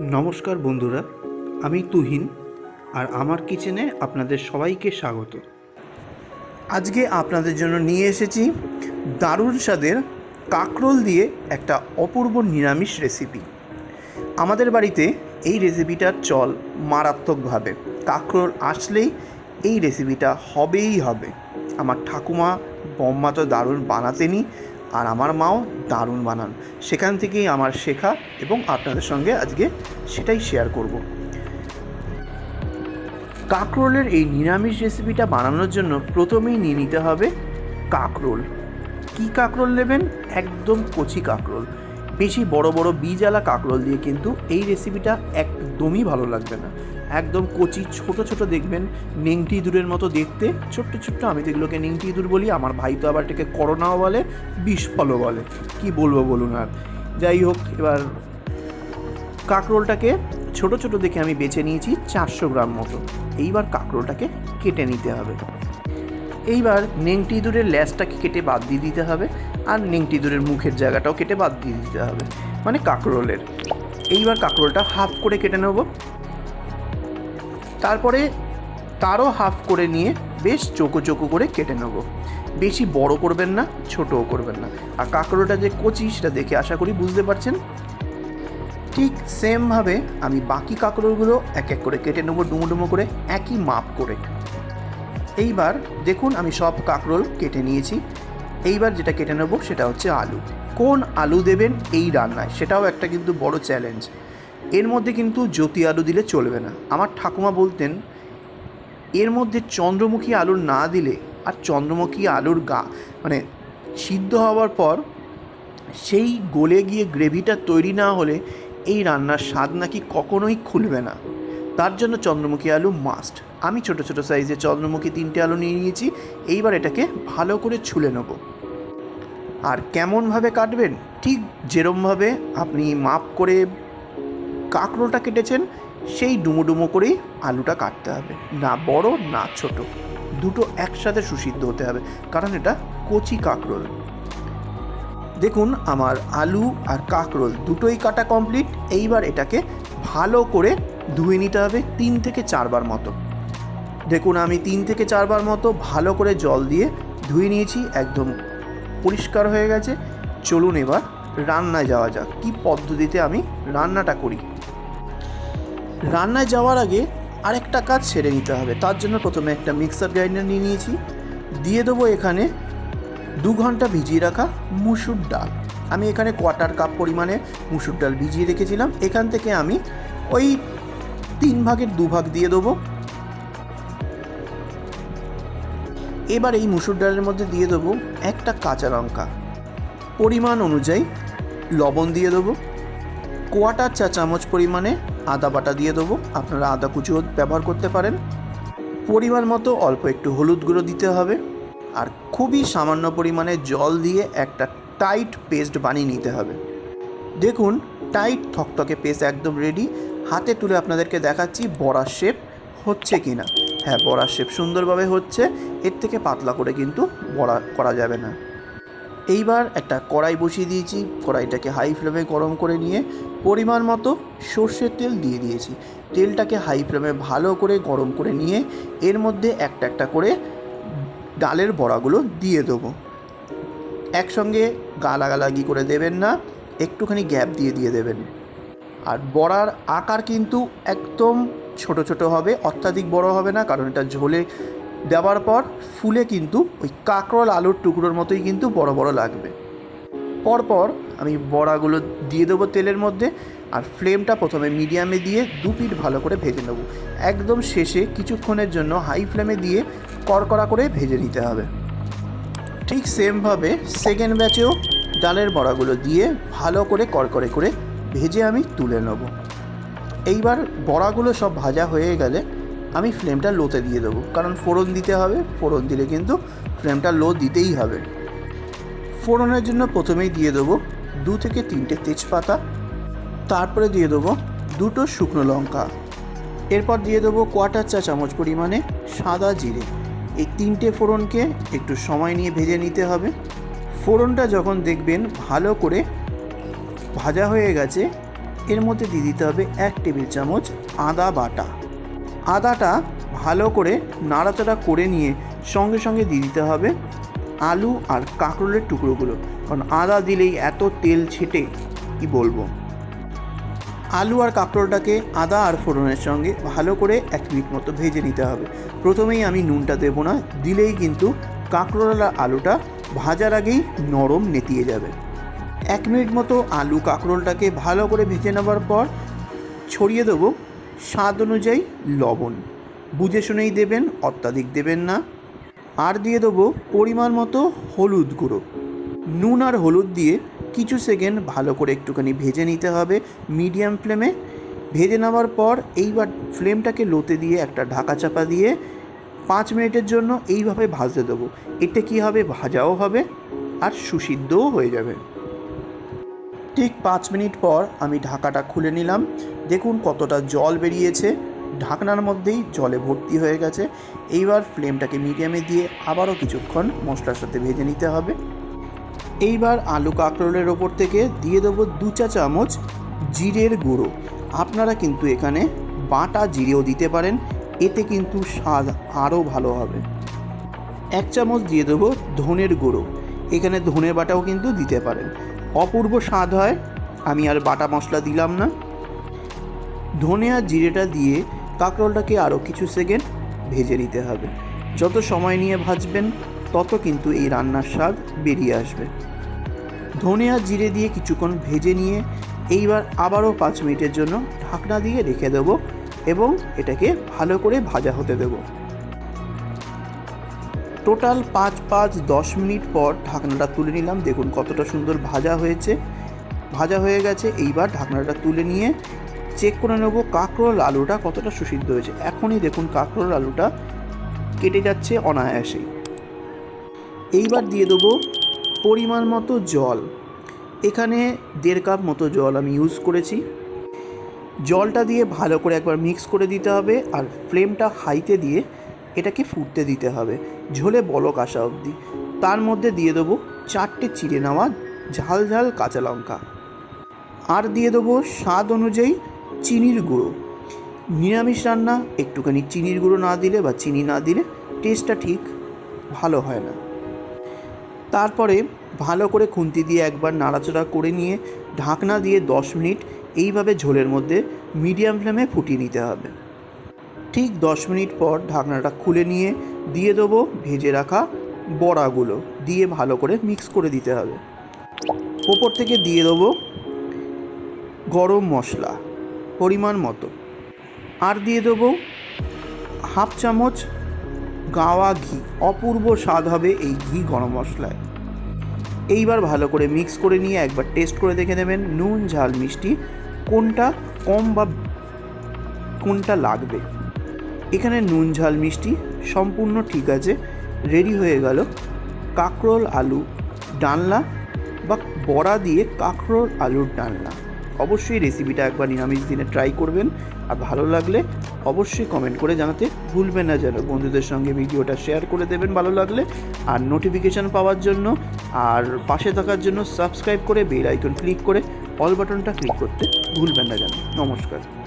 নমস্কার বন্ধুরা, আমি তুহিন আর আমার কিচেনে আপনাদের সবাইকে স্বাগত। আজকে আপনাদের জন্য নিয়ে এসেছি দারুণ স্বাদের কাকরোল দিয়ে একটা অপূর্ব নিরামিষ রেসিপি। আমাদের বাড়িতে এই রেসিপিটার চল মারাত্মকভাবে। কাকরোল আসলেই এই রেসিপিটা হবেই হবে। আমার ঠাকুমা বম্মা তো দারুণ বানাতেনি আর আমার মাও দারুণ বানান। সেখান থেকেই আমার শেখা এবং আপনাদের সঙ্গে আজকে সেটাই শেয়ার করব। কাকরোলের এই নিরামিষ রেসিপিটা বানানোর জন্য প্রথমেই নিয়ে নিতে হবে কাকরোল। কি কাকরোল নেবেন? একদম কচি কাকরোল। বেশি বড় বড় বীজওয়ালা কাকরোল দিয়ে কিন্তু এই রেসিপিটা একদমই ভালো লাগবে না। একদম কচি, ছোট ছোট দেখবেন নেংটি ইঁদুরের মতো দেখতে। ছোট্ট ছোট্ট, আমি তো এগুলোকে নেংটি ইঁদুর বলি, আমার ভাই তো আবার এটাকে করোনাও বলে বিষ ফলও বলে। কি বলব বলুন আর। যাই হোক, এবার কাকরোলটাকে ছোট ছোট দেখে আমি বেছে নিয়েছি চারশো গ্রাম মতো। এইবার কাকরোলটাকে কেটে নিতে হবে। এইবার নেংটি ইঁদুরের ল্যাসটাকে কেটে বাদ দিয়ে দিতে হবে আর নেংটি ইঁদুরের মুখের জায়গাটাও কেটে বাদ দিয়ে দিতে হবে। মানে কাকরোলের। এইবার কাকরোলটা হাফ করে কেটে নেব। তারপরে তারও হাফ করে নিয়ে বেশ চোকো চোকো করে কেটে নেব। বেশি বড় করবেন না, ছোটও করবেন না। আর কাঁকড়োটা যে কচি, সেটা দেখে আশা করি বুঝতে পারছেন। ঠিক সেমভাবে আমি বাকি কাঁকড়োগুলো এক এক করে কেটে নেব, ডুমো ডুমো করে, একই মাপ করে। এইবার দেখুন, আমি সব কাঁকরোল কেটে নিয়েছি। এইবার যেটা কেটে নেব, সেটা হচ্ছে আলু। কোন আলু দেবেন এই রান্নায়, সেটাও একটা কিন্তু বড় চ্যালেঞ্জ এর মধ্যে কিন্তু জ্যোতি আলু দিলে চলবে না। আমার ঠাকুমা বলতেন, এর মধ্যে চন্দ্রমুখী আলু না দিলে আর চন্দ্রমুখী আলুর গা মানে সিদ্ধ হওয়ার পর সেই গলে গিয়ে গ্রেভিটা তৈরি না হলে এই রান্নার স্বাদ নাকি কখনোই খুলবে না। তার জন্য চন্দ্রমুখী আলু মাস্ট আমি ছোট ছোট সাইজে চন্দ্রমুখী তিনটে আলু নিয়ে নিয়েছি, এইবার এটাকে ভালো করে ছুলে নেব। আর কেমনভাবে কাটবেন? ঠিক যেরমভাবে আপনি মাপ করে কাঁকড়োটা কেটেছেন, সেই ডুমো ডুমো করেই আলুটা কাটতে হবে। না বড়, না ছোট। দুটো একসাথে সুসিদ্ধ হতে হবে, কারণ এটা কচি কাঁকরোল। দেখুন, আমার আলু আর কাঁকরোল দুটোই কাটা কমপ্লিট। এইবার এটাকে ভালো করে ধুয়ে নিতে হবে তিন থেকে চারবার মতো। দেখুন, আমি তিন থেকে চারবার মতো ভালো করে জল দিয়ে ধুয়ে নিয়েছি, একদম পরিষ্কার হয়ে গেছে। চলুন এবার রান্নায় যাওয়া যাক। কী পদ্ধতিতে আমি রান্নাটা করি? রান্নায় যাওয়ার আগে আরেকটা কাজ সেরে নিতে হবে। তার জন্য প্রথমে একটা মিক্সার গ্রাইন্ডার নিয়ে নিয়েছি। দিয়ে দেবো এখানে দু ঘণ্টা ভিজিয়ে রাখা মুসুর ডাল। আমি এখানে কোয়ার্টার কাপ পরিমাণে মুসুর ডাল ভিজিয়ে রেখেছিলাম। এখান থেকে আমি ওই তিন ভাগের দু ভাগ দিয়ে দেবো। এবার এই মুসুর ডালের মধ্যে দিয়ে দেবো একটা কাঁচা লঙ্কা। পরিমাণ অনুযায়ী লবণ দিয়ে দেবো। কোয়াটার চা চামচ পরিমাণে আদা বাটা দিয়ে দেবো। আপনারা আদা কুচিও ব্যবহার করতে পারেন। পরিমাণ মতো অল্প একটু হলুদ গুঁড়ো দিতে হবে। আর খুবই সামান্য পরিমাণে জল দিয়ে একটা টাইট পেস্ট বানিয়ে নিতে হবে। দেখুন, টাইট থকথকে পেস্ট একদম রেডি। হাতে তুলে আপনাদেরকে দেখাচ্ছি বড়ার শেপ হচ্ছে কি না হ্যাঁ বড়ার শেপ সুন্দরভাবে হচ্ছে। এর থেকে পাতলা করে কিন্তু বড়া করা যাবে না। এইবার একটা কড়াই বসিয়ে দিয়েছি। কড়াইটাকে হাই ফ্লেমে গরম করে নিয়ে পরিমাণ মতো সর্ষের তেল দিয়ে দিয়েছি। তেলটাকে হাই ফ্লেমে ভালো করে গরম করে নিয়ে এর মধ্যে একটা একটা করে ডালের বড়াগুলো দিয়ে দেবো। একসঙ্গে গালাগালাগি করে দেবেন না, একটুখানি গ্যাপ দিয়ে দিয়ে দেবেন। আর বড়ার আকার কিন্তু একদম ছোট ছোট হবে, অত্যাধিক বড় হবে না, কারণ এটা ঝোলে দেওয়ার পর ফুলে কিন্তু ওই কাঁকরোল আলুর টুকরোর মতোই কিন্তু বড় বড় লাগবে। পরপর আমি বড়াগুলো দিয়ে দেবো তেলের মধ্যে আর ফ্লেমটা প্রথমে মিডিয়ামে দিয়ে দু পিঠ ভালো করে ভেজে নেব। একদম শেষে কিছুক্ষণের জন্য হাই ফ্লেমে দিয়ে কড়কড়া করে ভেজে নিতে হবে। ঠিক সেমভাবে সেকেন্ড ব্যাচেও ডালের বড়াগুলো দিয়ে ভালো করে কড়কড়ে করে ভেজে আমি তুলে নেব। এইবার বড়াগুলো সব ভাজা হয়ে গেলে আমি ফ্লেমটা লোতে দিয়ে দেবো। কারণ ফোড়ন দিতে হবে, ফোড়ন দিলে কিন্তু ফ্লেমটা লো দিতেই হবে। ফোড়নের জন্য প্রথমেই দিয়ে দেবো দু থেকে তিনটে তেজপাতা, তারপরে দিয়ে দেবো দুটো শুকনো লঙ্কা। এরপর দিয়ে দেবো কোয়াটার চা চামচ পরিমাণে সাদা জিরে। এই তিনটে ফোড়নকে একটু সময় নিয়ে ভেজে নিতে হবে। ফোড়নটা যখন দেখবেন ভালো করে ভাজা হয়ে গেছে, এর মধ্যে দিয়ে দিতে হবে এক টেবিল চামচ আদা বাটা। আদাটা ভালো করে নাড়াচাড়া করে নিয়ে সঙ্গে সঙ্গে দিয়ে দিতে হবে আলু আর কাঁকরোলের টুকরোগুলো। কারণ আদা দিলেই এত তেল ছেটে, কি বলব? আলু আর কাঁকরোলটাকে আদা আর ফোড়নের সঙ্গে ভালো করে এক মিনিট মতো ভেজে নিতে হবে। প্রথমেই আমি নুনটা দেবো না, দিলেই কিন্তু কাঁকরোল আর আলুটা ভাজার আগেই নরম নেতিয়ে যাবে। এক মিনিট মতো আলু কাঁকরোলটাকে ভালো করে ভেজে নেওয়ার পর ছড়িয়ে দেবো স্বাদ অনুযায়ী লবণ। বুঝে শুনেই দেবেন, অত্যাধিক দেবেন না। আর দিয়ে দেবো পরিমাণ মতো হলুদ গুঁড়ো। নুন আর হলুদ দিয়ে কিছু সেকেন্ড ভালো করে একটুখানি ভেজে নিতে হবে মিডিয়াম ফ্লেমে। ভেজে নেওয়ার পর এইবার ফ্লেমটাকে লোতে দিয়ে একটা ঢাকা চাপা দিয়ে পাঁচ মিনিটের জন্য এইভাবে ভাজতে দেবো। এতে কী হবে? ভাজাও হবে আর সুসিদ্ধও হয়ে যাবে। ঠিক পাঁচ মিনিট পর আমি ঢাকাটা খুলে নিলাম। দেখুন কতটা জল বেরিয়েছে। ঢাকনার মধ্যেই জলে ভর্তি হয়ে গেছে। এইবার ফ্লেমটাকে মিডিয়ামে দিয়ে আবারও কিছুক্ষণ মশলার সাথে ভেজে নিতে হবে। এইবার আলু কাঁকরোলের ওপর থেকে দিয়ে দেবো দু চা চামচ জিরের গুঁড়ো। আপনারা কিন্তু এখানে বাটা জিরেও দিতে পারেন, এতে কিন্তু স্বাদ আরও ভালো হবে। এক চামচ দিয়ে দেবো ধনের গুঁড়ো। এখানে ধনের বাটাও কিন্তু দিতে পারেন। অপূর্ব স্বাদ হয়, আমি আর বাটা মশলা দিলাম না। ধনে আর জিরেটা দিয়ে কাঁকরোলটাকে আরও কিছু সেকেন্ড ভেজে নিতে হবে। যত সময় নিয়ে ভাজবেন, তত কিন্তু এই রান্নার স্বাদ বেরিয়ে আসবে। ধনে আর জিরে দিয়ে কিছুক্ষণ ভেজে নিয়ে এইবার আবারও পাঁচ মিনিটের জন্য ঢাকনা দিয়ে রেখে দেবো এবং এটাকে ভালো করে ভাজা হতে দেবো। টোটাল পাঁচ পাঁচ দশ মিনিট পর ঢাকনাটা তুলে নিলাম। দেখুন কতটা সুন্দর ভাজা হয়েছে। ভাজা হয়ে গেছে, এইবার ঢাকনাটা তুলে নিয়ে চেক করে নেব কাঁকরোল আলুটা কতটা সুসিদ্ধ হয়েছে। এখনই দেখুন কাঁকরোল আলুটা কেটে যাচ্ছে অনায়াসেই। এইবার দিয়ে দেবো পরিমাণ মতো জল। এখানে দেড় কাপ মতো জল আমি ইউজ করেছি। জলটা দিয়ে ভালো করে একবার মিক্স করে দিতে হবে আর ফ্লেমটা হাইতে দিয়ে এটাকে ফুটতে দিতে হবে। ঝোলে বলক আসা অবধি। তার মধ্যে দিয়ে দেবো চারটে চিড়ে নেওয়া ঝাল ঝাল কাঁচা লঙ্কা। আর দিয়ে দেবো স্বাদ অনুযায়ী চিনির গুঁড়ো। নিরামিষ রান্না, একটুখানি চিনির গুঁড়ো না দিলে বা চিনি না দিলে টেস্টটা ঠিক ভালো হয় না। তারপরে ভালো করে খুন্তি দিয়ে একবার নাড়াচাড়া করে নিয়ে ঢাকনা দিয়ে দশ মিনিট এইভাবে ঝোলের মধ্যে মিডিয়াম ফ্লেমে ফুটিয়ে নিতে হবে। ঠিক দশ মিনিট পর ঢাকনাটা খুলে নিয়ে দিয়ে দেবো ভেজে রাখা বড়াগুলো। দিয়ে ভালো করে মিক্স করে দিতে হবে। ওপর থেকে দিয়ে দেবো গরম মশলা। পরিমাণ মতো। আর দিয়ে দেবো হাফ চামচ গাওয়া ঘি। অপূর্ব স্বাদ হবে এই ঘি গরম মশলায়। এইবার ভালো করে মিক্স করে নিয়ে একবার টেস্ট করে দেখে নেবেন নুন, ঝাল, মিষ্টি কোনটা কম বা কোনটা লাগবে। এখানে নুন, ঝাল, মিষ্টি সম্পূর্ণ ঠিক আছে রেডি হয়ে গেল। কাঁকরোল, আলু ডালনা বা বড়া দিয়ে কাঁকরোল, আলুর ডালনা। অবশ্যই রেসিপিটা একবার নিরামিষ দিনে ট্রাই করবেন। আর ভালো লাগলে অবশ্যই কমেন্ট করে জানাতে ভুলবেন না যেন। বন্ধুদের সঙ্গে ভিডিওটা শেয়ার করে দেবেন ভালো লাগলে। আর নোটিফিকেশান পাওয়ার জন্য আর পাশে থাকার জন্য সাবস্ক্রাইব করে বেল আইকন ক্লিক করে অল বাটনটা ক্লিক করতে ভুলবেন না যেন। নমস্কার।